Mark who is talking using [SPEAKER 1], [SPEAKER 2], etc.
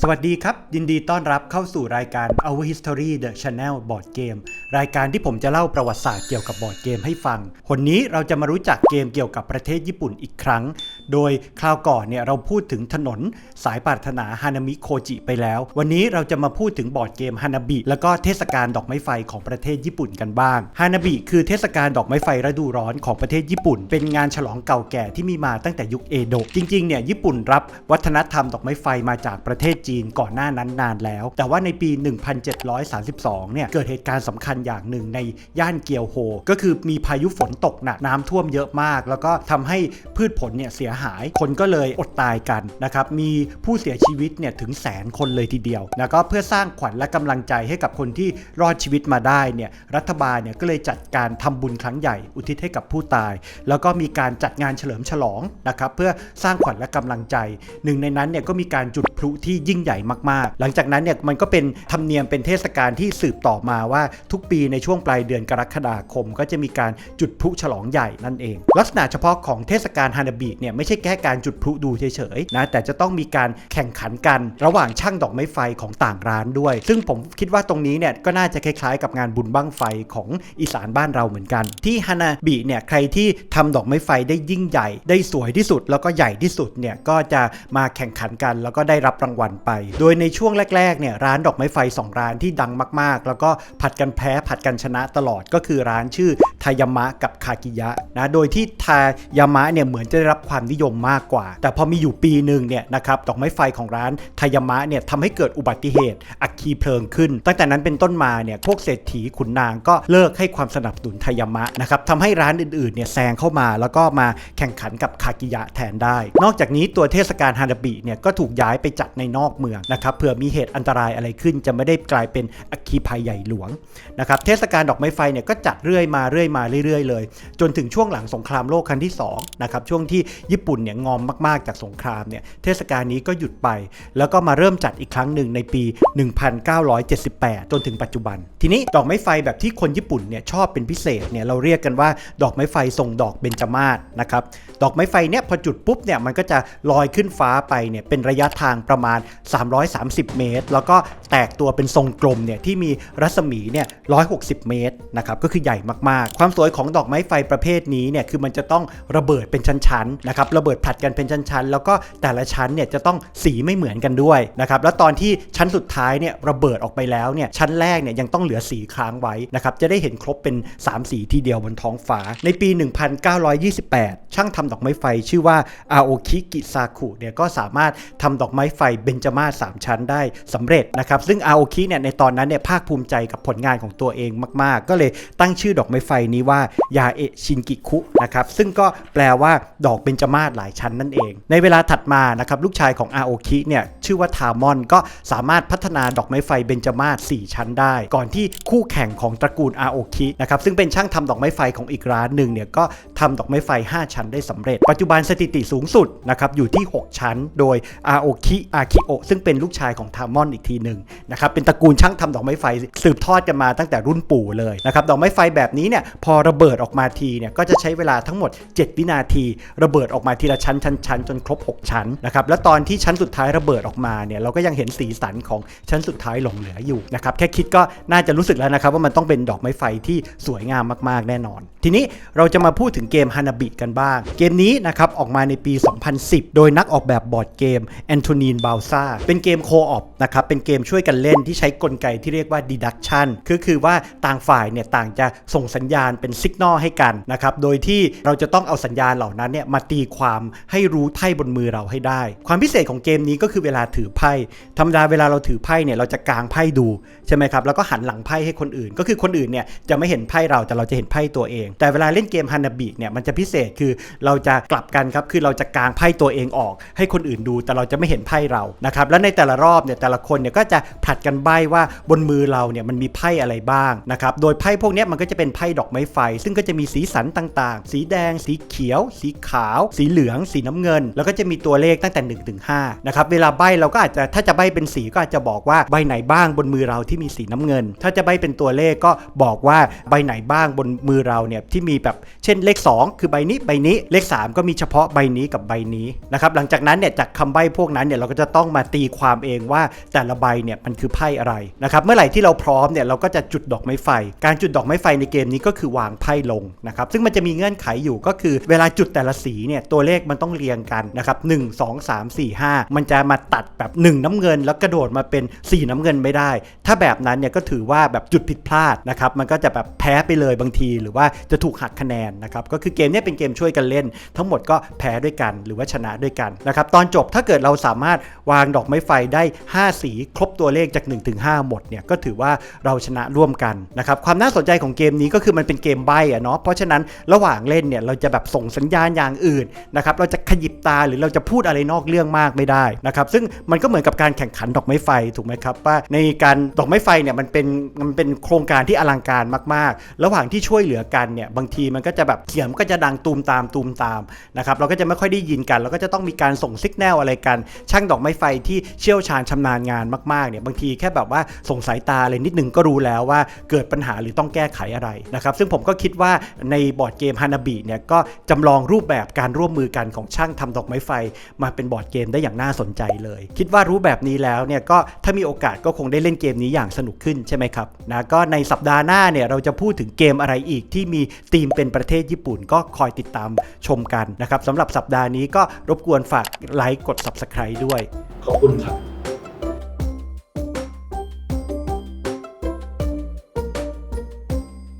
[SPEAKER 1] สวัสดีครับ ยินดีต้อนรับเข้าสู่รายการ Our History The Channel Board Game รายการที่ผมจะเล่าประวัติศาสตร์เกี่ยวกับบอร์ดเกมให้ฟังวันนี้เราจะมารู้จักเกมเกี่ยวกับประเทศญี่ปุ่นอีกครั้ง โดยคราวก่อนเนี่ยเราพูดถึงถนนสายปรารถนาฮานามิโคจิไปแล้ว วันนี้เราจะมาพูดถึงบอร์ดเกมฮานาบิแล้วก็เทศกาลดอกไม้ไฟของประเทศญี่ปุ่นกันบ้างฮานาบิคือเทศกาลดอกไม้ไฟฤดูร้อนของประเทศญี่ปุ่น เป็นงานฉลองเก่าแก่ที่มีมาตั้งแต่ยุคเอโดะจริงๆเนี่ยญี่ปุ่นรับวัฒนธรรมดอกไม้ไฟมาจากประเทศจีนก่อนหน้านั้นนานแล้ว แต่ว่าในปี 1732 เนี่ยเกิดเหตุการณ์สำคัญอย่างหนึ่งในย่านเกียวโฮ ก็คือมีพายุฝนตกหนักน้ำท่วมเยอะมาก แล้วก็ทำให้พืชผลเนี่ยเสียหาย คนก็เลยอดตายกันนะครับ มีผู้เสียชีวิตเนี่ยถึงแสนคนเลยทีเดียวแล้วก็เพื่อสร้างขวัญและกำลังใจให้กับคนที่รอดชีวิตมาได้เนี่ยรัฐบาลเนี่ยก็เลยจัดการทำบุญครั้งใหญ่ อุทิศให้กับผู้ตาย แล้วก็มีการจัดงานเฉลิมฉลองนะครับเพื่อสร้างขวัญและกำลังใจ หนึ่งในนั้นเนี่ยก็มีการจุดพลุที่ยิ่งใหญ่มากๆ หลังจากนั้นเนี่ยมันก็เป็นธรรมเนียมเป็นเทศกาลที่สืบต่อมาว่าทุกปีในช่วงปลายเดือนกรกฎาคม ก็จะมีการจุดพลุฉลองใหญ่นั่นเอง ลักษณะเฉพาะของเทศกาลฮานาบิเนี่ยไม่ใช่แค่การจุดพลุดูเฉยๆนะแต่จะต้องมีการแข่งขันกันระหว่างช่างดอกไม้ไฟของต่างร้านด้วย ซึ่งผมคิดว่าตรงนี้เนี่ยก็น่าจะคล้ายๆ กับงานบุญบั้งไฟของอีสานบ้านเราเหมือนกัน ที่ฮานาบิเนี่ยใครที่ทำดอกไม้ไฟได้ยิ่งใหญ่ ได้สวยที่สุดแล้วก็ใหญ่ที่สุดเนี่ยก็จะมาแข่งขันกันแล้วก็ได้รับรางวัลไป โดยในช่วงแรกๆเนี่ยร้านดอกไม้ไฟ 2 ร้านที่ดังมากๆ แล้วก็ผัดกันแพ้ผัดกันชนะตลอดก็คือร้านชื่อทายามะกับคากิยะนะโดยที่ทายามะเนี่ยเหมือนจะได้รับความนิยมมากกว่า แต่พอมีอยู่ปีหนึ่งเนี่ยนะครับดอกไม้ไฟของร้านทายามะเนี่ยทำให้เกิดอุบัติเหตุ อัคคีเพลิงขึ้น ตั้งแต่นั้นเป็นต้นมาเนี่ยพวกเศรษฐีขุนนางก็เลิกให้ความสนับสนุนทายามะนะครับทำให้ร้านอื่นๆเนี่ยแซงเข้ามาแล้วก็มาแข่งขันกับคากิยะแทนได้ นอกจากนี้ตัวเทศกาลฮานาบิเนี่ยก็ถูกย้ายไปจัดในนอกเมืองนะครับเผื่อมีเหตุอันตรายอะไรขึ้น จะไม่ได้กลายเป็นอัคคีภัยใหญ่หลวงนะครับเทศกาลดอกไม้ไฟเนี่ยก็จัดเรื่อยมาเรื่อยมาเรื่อยๆเลย จนถึงช่วงหลังสงครามโลกครั้งที่2นะครับช่วงที่ญี่ปุ่นเนี่ยงอมมากๆจากสงครามเนี่ยเทศกาลนี้ก็หยุดไป แล้วก็มาเริ่มจัดอีกครั้งหนึ่งในปี 1978 จนถึงปัจจุบัน ทีนี้ดอกไม้ไฟแบบที่คนญี่ปุ่นเนี่ยชอบเป็นพิเศษเนี่ยเราเรียกกันว่าดอกไม้ไฟทรงดอกเบญจมาศนะครับดอกไม้ไฟเนี่ยพอจุดปุ๊บเนี่ยมันก็จะลอยขึ้นฟ้าไปเนี่ยเป็นระยะทางประมาณ 330 เมตร แล้วก็แตกตัวเป็นทรงกลมเนี่ยที่มีรัศมีเนี่ย160 เมตรนะครับก็คือใหญ่มากๆ ความสวยของดอกไม้ไฟประเภทนี้เนี่ยคือมันจะต้องระเบิดเป็นชั้นๆนะครับระเบิดผลัดกันเป็นชั้น ๆ แล้วก็แต่ละชั้นเนี่ยจะต้องสีไม่เหมือนกันด้วยนะครับแล้วตอนที่ชั้นสุดท้ายเนี่ยระเบิดออกไปแล้วเนี่ยชั้นแรกเนี่ยยังต้องเหลือสีค้างไว้นะครับจะได้เห็นครบเป็น 3 สีทีเดียวบนท้องฟ้า ในปี 1928 ช่างทำดอกไม้ไฟชื่อว่าอาโอคิกิซาคุเนี่ยก็สามารถทำดอกไม้ไฟเบญจมาศ3ชั้นได้สำเร็จนะครับซึ่งอาโอคิเนี่ยในตอนนั้นเนี่ยภาคภูมิใจกับผลงานของตัวเองมาก ๆ ก็เลยตั้งชื่อดอกไม้ไฟนี้ว่ายาเอะชินกิคุนะครับซึ่งก็แปลว่าดอกเบญจมาศหลายชั้นนั่นเอง ในเวลาถัดมานะครับลูกชายของอาโอคิเนี่ยชื่อว่าทามอนก็สามารถพัฒนาดอกไม้ไฟเบญจมาศ4ชั้นได้ ก่อนที่คู่แข่งของตระกูลอาโอคินะครับซึ่งเป็นช่างทำดอกไม้ไฟของอีกร้านหนึ่งเนี่ยก็ทำดอกไม้ไฟ 5 ชั้นได้สำเร็จ ปัจจุบันสถิติสูงสุดนะครับอยู่ที่ 6 ชั้น โดยอาโอคิอาคิโอซึ่งเป็นลูกชายของทามอนอีกทีหนึ่งนะครับเป็นตระกูลช่างทำดอกไม้ไฟสืบทอดกันมาตั้งแต่รุ่นปู่เลยนะครับดอกไม้ไฟแบบนี้เนี่ยพอระเบิดออกมาทีเนี่ยก็จะใช้เวลาทั้งหมด 7 วินาที ระเบิดออกมาทีละชั้นชั้นชั้นจนครบ 6 ชั้นนะครับแล้วตอนที่ชั้นสุดท้ายระเบิดออกมาเนี่ยเราก็ยังเห็นสีสันของชั้นสุดท้ายหลงเหลืออยู่นะครับแค่คิดก็น่าจะรู้สึกแล้วนะครับว่ามันต้องเป็นดอกไม้ไฟที่สวยงามมากๆแน่นอน ทีนี้เราจะมาพูดถึงเกมฮานาบิกันบ้าง เกมนี้นะครับออกมาในปี 2010 โดยนักออกแบบบอร์ดเกมแอนโทนีนบาลซาเป็นเกมโคออปนะครับเป็นเกมช่วยกันเล่นที่ใช้กลไกที่เรียกว่า deduction คือคือว่าต่างฝ่ายเนี่ยต่างจะส่งสัญญาณเป็นสัญญาณให้กันนะครับ โดยที่เราจะต้องเอาสัญญาณเหล่านั้นเนี่ยมาตีความให้รู้ไพ่บนมือเราให้ได้ ความพิเศษของเกมนี้ก็คือเวลาถือไพ่ธรรมดาเวลาเราถือไพ่เนี่ยเราจะกางไพ่ดูใช่ไหมครับแล้วก็หันหลังไพ่ให้คนอื่น ก็คือคนอื่นเนี่ยจะไม่เห็นไพ่เราแต่เราจะเห็นไพ่ตัวเอง แต่เวลาเล่นเกมฮานาบิเนี่ยมันจะพิเศษคือเราจะกลับกันครับคือเราจะกางไพ่ตัวเองออก ให้คนอื่นดู แต่เราจะไม่เห็นไพ่เรานะครับแล้วในแต่ละรอบเนี่ยแต่ละคนเนี่ยก็จะผลัดกันใบ้ว่าบนมือเราเนี่ยมันมีไพ่อะไรบ้างนะครับโดยไพ่พวกนี้มันก็จะเป็นไพ่ดอกไม้ไฟ ซึ่งก็จะมีสีสันต่างๆ สีแดง สีเขียว สีขาว สีสีเหลือง สีน้ำเงิน แล้วก็จะมีตัวเลขตั้งแต่1ถึง5นะครับเวลาใบเราก็อาจจะถ้าจะใบเป็นสีก็อาจจะบอกว่าใบไหนบ้างบนมือเราที่มีสีน้ำเงิน ถ้าจะใบเป็นตัวเลขก็บอกว่าใบไหนบ้างบนมือเราเนี่ยที่มีแบบเช่นเลข 2 คือใบนี้ใบนี้เลข 3 ก็มีเฉพาะใบนี้กับใบนี้นะครับหลังจากนั้นเนี่ยจากคำใบพวกนั้นเนี่ยเราก็จะต้องมาตีความเองว่าแต่ละใบเนี่ยมันคือไพ่อะไรนะครับเมื่อไหร่ที่เราพร้อมเนี่ยเราก็จะจุดดอกไม้ไฟ การจุดดอกไม้ไฟในเกมนี้ก็คือวางไพ่ลงนะครับซึ่งมันจะมีเงื่อนไขอยู่ก็คือเวลาจุดแต่ละสีเนี่ยตัวเลขมันต้องเรียงกันนะครับ1 2 3 4 5มันจะมาตัดแบบ 1 น้ำเงิน แล้วกระโดดมาเป็น 4 น้ำเงินไม่ได้ ถ้าแบบนั้นเนี่ยก็ถือว่าแบบจุดผิดพลาดนะครับมันก็จะแบบแพ้ไปเลยบางที หรือว่าจะถูกหักคะแนนนะครับก็คือเกมนี้เป็นเกมช่วยกันเล่น ทั้งหมดก็แพ้ด้วยกันหรือว่าชนะด้วยกันนะครับตอนจบถ้าเกิดเราสามารถวางดอกไม้ไฟได้ 5 สีครบตัวเลขจาก1ถึง5หมดเนี่ยก็ถือว่าเราชนะร่วมกันนะครับความน่าสนใจของเกมนี้ก็คือมันเป็นเกมใบ้อะเนาะเพราะฉะนั้นระหว่างเล่นเนี่ยเราจะแบบส่งสัญญาณอย่างอื่นนะครับเราจะขยิบตาหรือเราจะพูดอะไรนอกเรื่องมากไม่ได้นะครับซึ่งมันก็เหมือนกับการแข่งขันดอกไม้ไฟถูกไหมครับว่าในการดอกไม้ไฟเนี่ยมันเป็นมันเป็นโครงการที่อลังการมากๆ ระหว่างที่ช่วยเหลือกันเนี่ยบางทีมันก็จะแบบเสียมก็จะดังตูมตามตูมตามนะครับเราก็จะไม่ค่อยได้ยินกันเราก็จะต้องมีการส่งสัญญาณอะไรกัน ช่างดอกไม้ไฟที่เชี่ยวชาญชำนาญงานมากๆเนี่ยบางทีแค่แบบว่าส่งสายตาอะไรนิดนึงก็รู้แล้วว่าเกิดปัญหาหรือต้องแก้ไขอะไรนะครับซึ่งผมก็คิดว่าในบอร์ดเกมฮานาบิเนี่ยก็จำลองรูปแบบการร่วมมือกันของช่างทำดอกไม้ไฟ มาเป็นบอร์ดเกมได้อย่างน่าสนใจเลย คิดว่ารู้แบบนี้แล้วเนี่ยก็ถ้ามีโอกาสก็คงได้เล่นเกมนี้อย่างสนุกขึ้นใช่ไหมครับนะก็ในสัปดาห์หน้าเนี่ยเราจะพูดถึงเกมอะไรอีกที่มีธีมเป็นประเทศญี่ปุ่น ก็คอยติดตามชมกันนะครับสำหรับสัปดาห์นี้ก็รบกวนฝากไลค์กด Subscribe ด้วย
[SPEAKER 2] ขอบคุณครับ